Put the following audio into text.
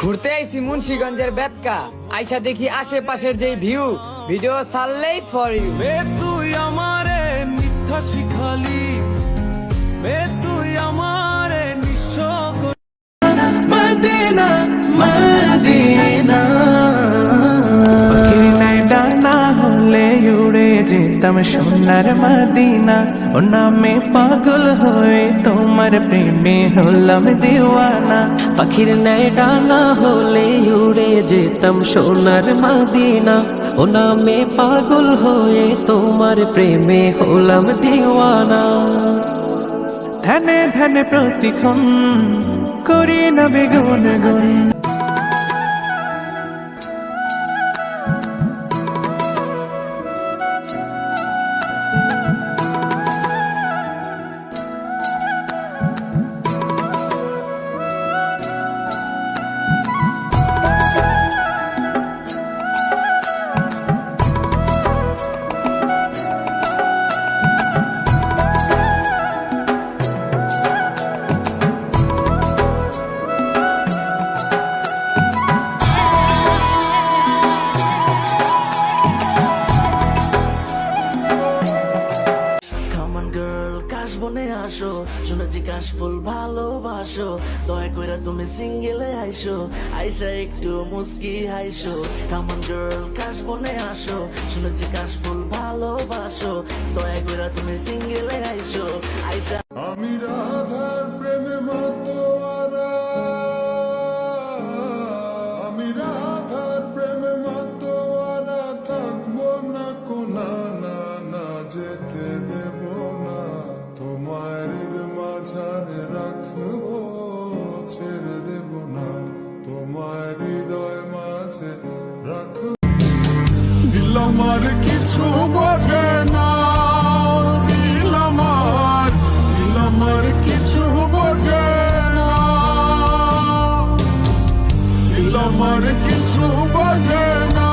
ঘুরতে আইছি মুন্সিগঞ্জের বেতকা। আইসা দেখি আশেপাশের যে ভিউ ভিডিও সাললেই ফর ইউ তুই আমারে মিথ্যা শিখালি যেতাম সোনার মদিনা ও নামে পাগল হয়ে তোমার প্রেমে হলাম দিওয়ানা পাখির ন্যায় ডানা হলে উড়ে যেতাম সোনার মাদিনা ও নামে পাগল হয়ে তোমার প্রেমে হলাম দিওয়ানা ধ্যানে ধ্যানে প্রতিক্ষণ করি না বেগুন গুণ আসো শুনেছি কাশ ফুল ভালোবাসো দয়া কইরা তুমি সিঙ্গেলে আইসো আইসা একটু মুস্কি হাইসো কামন গার্ল girl, কাশ বনে আসো শুনেছি কাশ ফুল ভালোবাসো দয়া কইরা তুমি সিঙ্গেলে আইসো আমার কিছু বোঝে না। দিল আমার দিল আমার কিছু বোঝে না। দিল আমার কিছু বোঝে না।